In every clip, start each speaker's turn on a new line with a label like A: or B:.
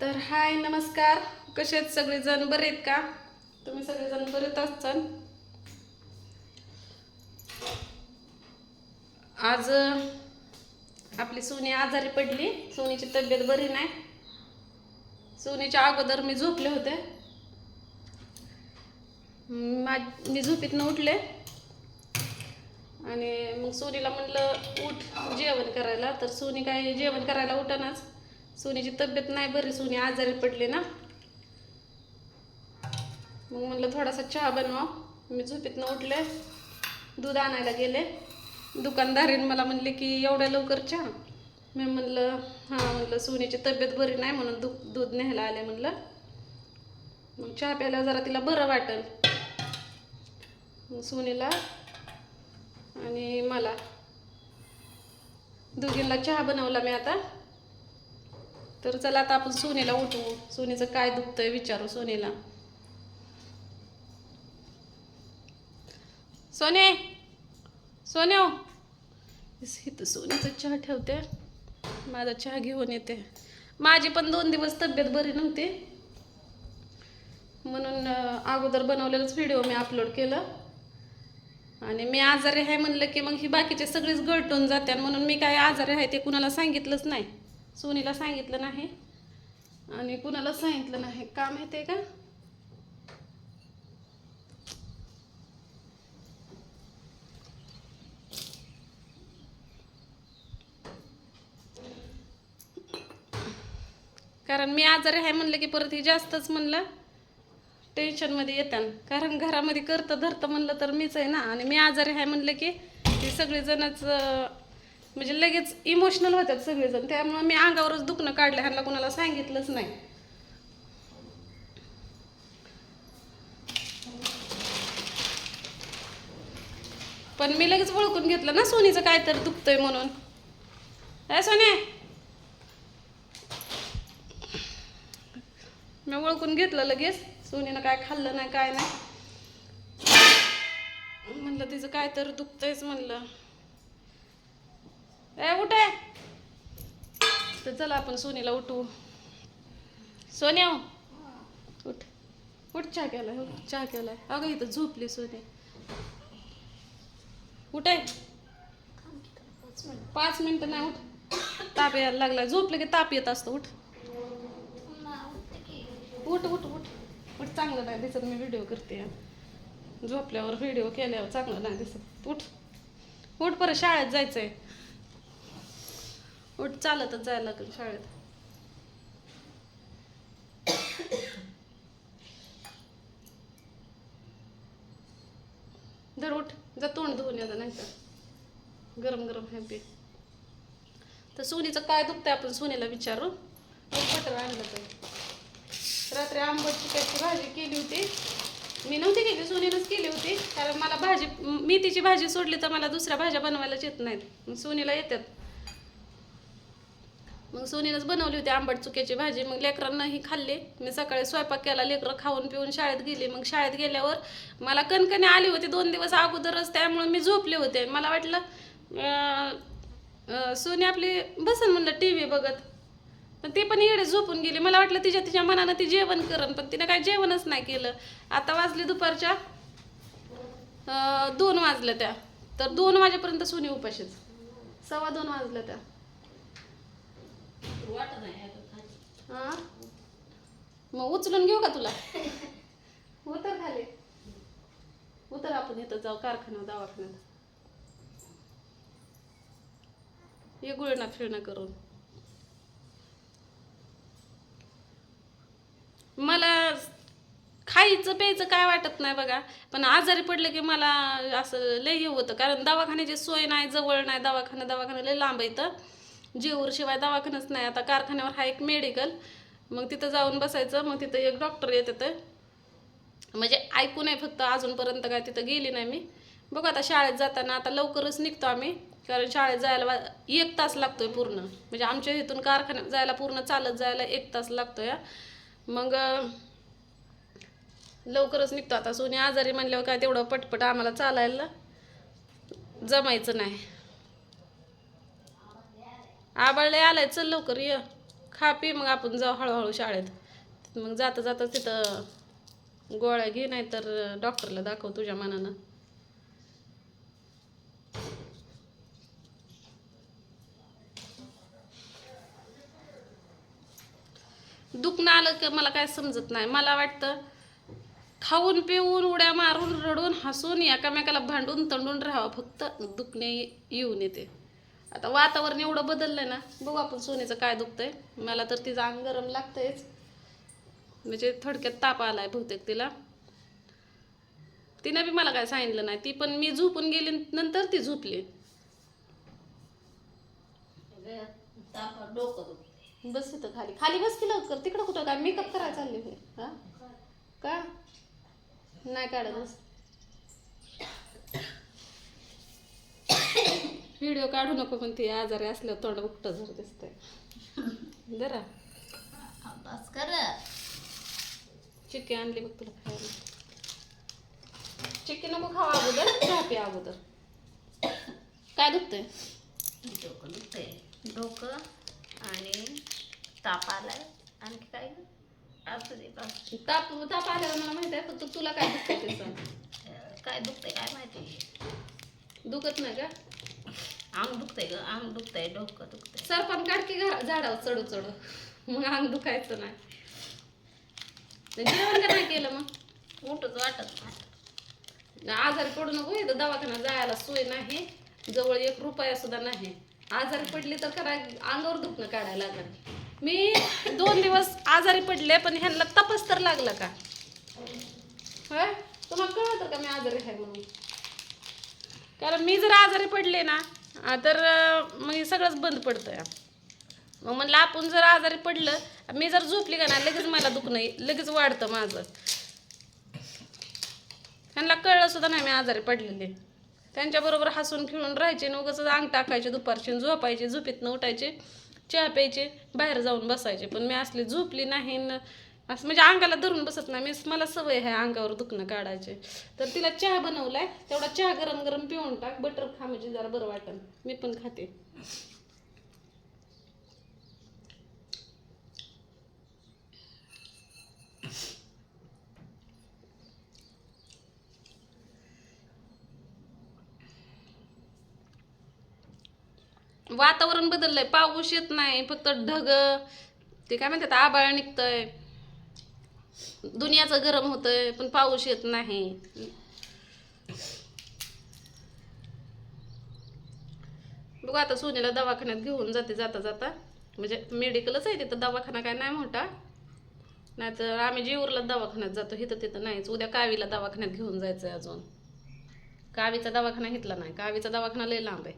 A: तर हाय नमस्कार. कसे आहेत सगळेजण? बरे आहेत का? तुम्ही सगळेजण बरेच असाल आज आपली सोनी आजारी पडली. सोनीची तब्येत बरी नाही. सोनीच्या अगोदर मी झोपले होते. मा- मी झोपीतनं उठले. आणि मग सोनीला म्हटलं उठ जेवण करायला. तर सोनी काय जेवण करायला उठानाच. सोनीची तब्येत नाही बरी सोनी आजारी पडली ना. मग म्हणलं थोडासा चहा बनवा. मी झोपेतनं उठले दूध आणायला गेले. दुकानदारीनं मला म्हणले की एवढ्या लवकर चहा. मी म्हणलं हां म्हणलं सोनीची तब्येत बरी नाही म्हणून दू दूध न्यायला आले म्हणलं. मग चहा प्यायला जरा तिला बरं वाटेल. मग सोनीला आणि मला. दोघींना चहा बनवला मी आता. तर चला आता आपण सोनीला उठवू. सोनीचं काय दुखतंय विचारू सोनीला. सोने! सोने हो. इथं सोनीचं चहा ठेवते. माझा चहा घेऊन येते. माझी पण दोन दिवस तब्येत बरी नव्हती. म्हणून अगोदर बनवलेलाच व्हिडिओ मी अपलोड केलं. आणि मी आजारी आहे म्हणलं की मग ही बाकीचे सगळीच गळटून जाते म्हणून मी काय आजारी आहे ते कुणाला सांगितलंच नाही. सोनीला सांगितलं नाही. आणि कुणाला सांगितलं नाही. का माहिती आहे का? कारण मी आजारी आहे म्हणलं की परत ही जास्तच म्हणलं. टेन्शनमध्ये येतात कारण घरामध्ये करतं धरतं म्हणलं तर मीच आहे ना. आणि मी आजारी आहे म्हणलं की ते सगळेजणच म्हणजे लगेच इमोशनल होतात सगळेजण. त्यामुळं मी अंगावरच दुखणं काढलं ह्यांना कुणाला सांगितलंच नाही. पण मी लगेच ओळखून घेतलं ना सोनीचं काय तर दुखतंय म्हणून. काय सोने! मी ओळखून घेतलं लगेच. सोनीनं काय खाल्लं नाही काय नाही. म्हणलं तिचं काय तर दुखतंयच म्हणलं. ए उठे. तर चला आपण सोनीला उठू सोन्या हो. उठ. उठ चहा केला चहा केला अगं इथं झोपली सोने. उठे. पाच मिनिटं नाही उठ. ताप यायला लागला. झोपलं की ताप येत असतो उठ. उठ उठ उठ. उठ चांगलं नाही दिसत. मी व्हिडिओ करते. झोपल्यावर व्हिडिओ केल्यावर चांगलं नाही दिसत. उठ. उठ परत शाळेत जायचंय. उठ चालतच जायला लागेल शाळेत. धर उठ जा तोंड धुवून येतं नाही तर गरम गरम हॅपी तर सोनीचं काय दुखतंय आपण सोनीला विचारू. बटर आणलं तर. रात्री आंबट त्याची भाजी केली होती. मी नव्हती केली सोनीनंच केली होती. कारण मला भाजी मेथीची भाजी सोडली तर मला दुसऱ्या भाज्या बनवायलाच येत नाहीत. सोनीला येतात मग सोनीनंच बनवली होती आंबट चुक्याची भाजी. मग लेकरांनाही खाल्ले खाल्ली. मी सकाळी स्वयंपाक केला. लेकरं खाऊन पिऊन शाळेत गेली. मग शाळेत गेल्यावर मला कणकणी आली होती दोन दिवस अगोदरच. त्यामुळे मी झोपले होते. मला वाटलं सोनी आपली बसन म्हणलं टी व्ही बघत. पण ती पण इकडे झोपून गेली. मला वाटलं तिच्या तिच्या मनानं ती जेवण करन पण तिने काय जेवणच नाही केलं. आता वाजली दुपारच्या दोन वाजल्या त्या. तर दोन वाजेपर्यंत सोनी उपाशीच. सव्वा दोन वाजल्या त्या. हा? मग उचलून घेऊ का तुला? उतर खाली. उतर आपण इथं जाऊ कारखान्यात दवाखान्यात ये गुळणा फिरणं करून. मला खायचं प्यायचं काय वाटत नाही बघा. पण आजारी पडलं की मला असं लय हे होतं. कारण दवाखान्याची सोय नाही जवळ नाही दवाखाना दवाखाना लय लांब येतं जेऊरशिवाय दवाखानाच नाही. आता कारखान्यावर हा एक मेडिकल मग तिथं जाऊन बसायचं. मग तिथं एक डॉक्टर येत म्हणजे ऐकून आहे फक्त अजूनपर्यंत काय तिथं गेली नाही मी. बघू आता शाळेत जाताना आता लवकरच निघतो आम्ही. कारण शाळेत जायला वा- एक तास लागतोय पूर्ण. म्हणजे आमच्या इथून कारखान्यात जायला पूर्ण चालत जायला एक तास लागतो आहे मग लवकरच निघतो. आता सोनी आजारी म्हणल्यावर काय तेवढं पटपट आम्हाला चालायला जमायचं नाही. आबाळले आलाय. चल लवकर ये. खा पी. मग आपण जाऊ हळूहळू शाळेत. मग जाता जाता तिथं गोळ्या घे नाही तर डॉक्टरला दाखव तुझ्या मनानं. दुखणं आलं की मला काय समजत नाही. मला वाटतं खाऊन पिऊन उड्या मारून रडून हसून एकामेकाला भांडून तंडून राहावं फक्त. दुखणे येऊन येते. आता वातावरण एवढं बदललं ना बघू आपण सोन्याचं काय दुखतंय. मला तर तिचं अंग गरम लागतंयच. म्हणजे थोडक्यात ताप आलाय बहुतेक तिला. तिनं बी मला काय सांगितलं नाही. ती पण मी झोपून गेली नंतर ती झोपली.
B: डोकं
A: बस तिथं खाली. खाली बस की लवकर. तिकडं कुठं काय मेकअप करायला चालले हा? का? नाही काढत बस. व्हिडिओ काढू नको पण ती आजारी असल्यावर तोंड उकटं जर दिसतंय. जरा
B: बस कर.
A: चिक्की आणली बघ तुला खायला. चिक्की नको खावा अगोदर चहा प्या अगोदर. काय दुखतंय?
B: डोकं दुखते डोकं आणि ताप आलाय. आणखी काय
A: ताप ताप आल्यावर मला माहिती आहे फक्त तुला काय दुखतंय ते सांग.
B: अं, काय दुखतंय काय माहिती?
A: दुखत नाही का?
B: अंग दुखतंय ग अंग दुखतंय डोकं दुखतंय.
A: सरपण काढ की घरा झाडावर चढू चढू. मग अंग दुखायचं नाही. जेवण का नाही केलं मग?
B: उठच वाटत नाही.
A: आजारी पडू नको इथं दवाखाना जायला सोय नाही. जवळ एक रुपया सुद्धा नाही. आजारी पडली तर खरा अंगावर दुखणं काढायला लागलं. मी दोन दिवस आजारी पडले पण ह्यांना तपास तर लागला का? तुम्हाला कळत का मी आजारी आहे म्हणून? कारण मी जर आजारी पडले ना तर मग हे सगळंच बंद पडतं मग म्हणलं आपण जर आजारी पडलं मी जर झोपली का ना लगेच मला दुखणं लगेच वाढतं माझं. त्यांना कळलं सुद्धा नाही मी आजारी पडलेले. त्यांच्याबरोबर हसून खेळून राहायचे आणि उगाच अंग टाकायचे दुपारचे आणि झोपायचे झोपेतनं उठायचे चहा प्यायचे बाहेर जाऊन बसायचे. पण मी असली झोपली नाही असं म्हणजे अंगाला धरून बसत नाही. मी मला सवय आहे अंगावर दुखणं काढायचे. तर तिला चहा बनवलाय. तेवढा चहा गरम गरम पिऊन टाक. बटर खा म्हणजे जरा बरं वाटेल मी पण खाते. वातावरण बदललंय. पाऊस येत नाही. फक्त ढग. ते काय म्हणतात? आबाळ निघतंय. दुनियाचं गरम होतंय पण पाऊस येत नाही. बघू आता सोनीला दवाखान्यात घेऊन जाते जाता जाता. म्हणजे मेडिकलच आहे तिथं दवाखाना काय नाही मोठा. नाहीतर आम्ही जीवरला दवाखान्यात जातो इथं तिथं नाहीच. उद्या कावीला दवाखान्यात घेऊन जायचं आहे अजून. कावीचा दवाखाना घेतला नाही. कावीचा दवाखाना लय लांब आहे.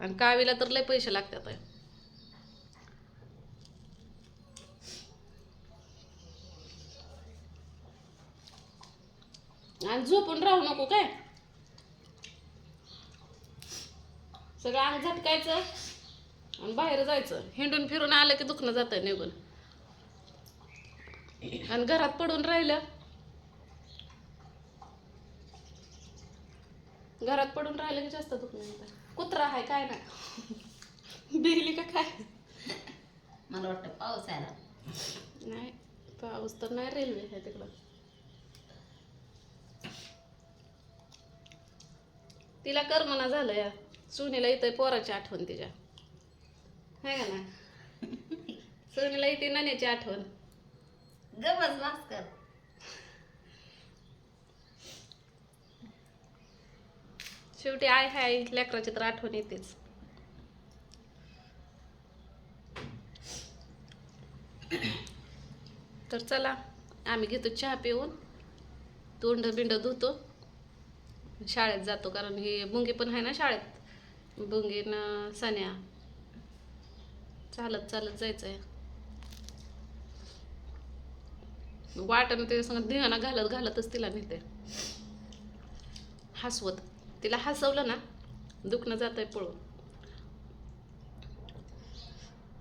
A: आणि कावीला तर लय पैसे लागतात आहे. आणि झोपून राहू नको काय? सगळं अंग झटकायचं आणि बाहेर जायचं. हिंडून फिरून आलं की दुखणं जातं निघून. आणि घरात पडून राहिलं. घरात पडून राहिलं की जास्त दुखणं येतं कुत्रा आहे काय नाही. बिरली का काय?
B: मला वाटतं पाऊस आला
A: नाही पाऊस तर नाही रेल्वे आहे तिकडं. तिला करमना झालं या. सुनीला येतंय पोराची आठवण तिच्या. आहे का ना सुनीला येते नाण्याची आठवण.
B: गमच भास्कर
A: शेवटी आय हाय लेकराची तर आठवण येतेच. तर चला आम्ही घेतो चहा पिऊन. तोंड बिंड धुतो. शाळेत जातो कारण हे बुंगी पण आहे ना शाळेत. बुंगीनं सन्या चालत चालत जायचं आहे वाटणं ते संग धिंगाणा घालत घालतच तिला नेते. हसवत. तिला हसवलं ना दुखणं जातंय पळून.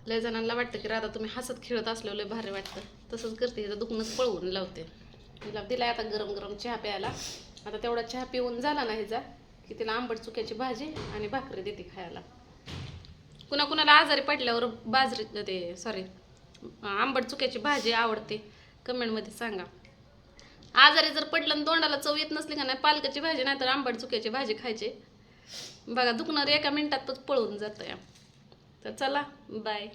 A: लय जणांना वाटतं की राधा तुम्ही हसत खेळत असल्यावर लय भारी वाटतं. तसंच करते हिचं दुखणंच पळवून लावते. तिला दिलाय आता गरम गरम चहा प्यायला. आता तेवढा चहा पिऊन झाला ना जा की तिला आंबट चुक्याची भाजी आणि भाकरी देते खायला. कुणा कुणाला आजारी पडल्यावर बाजरी ते सॉरी आंबट चुक्याची भाजी आवडते कमेंटमध्ये सांगा. आजारी जर पडलं आणि तोंडाला चव येत नसली का नाही पालकाची भाजी नाही तर आंबट चुक्याची भाजी खायची. बघा दुखणार एका मिनिटातच पळून जातं या तर चला बाय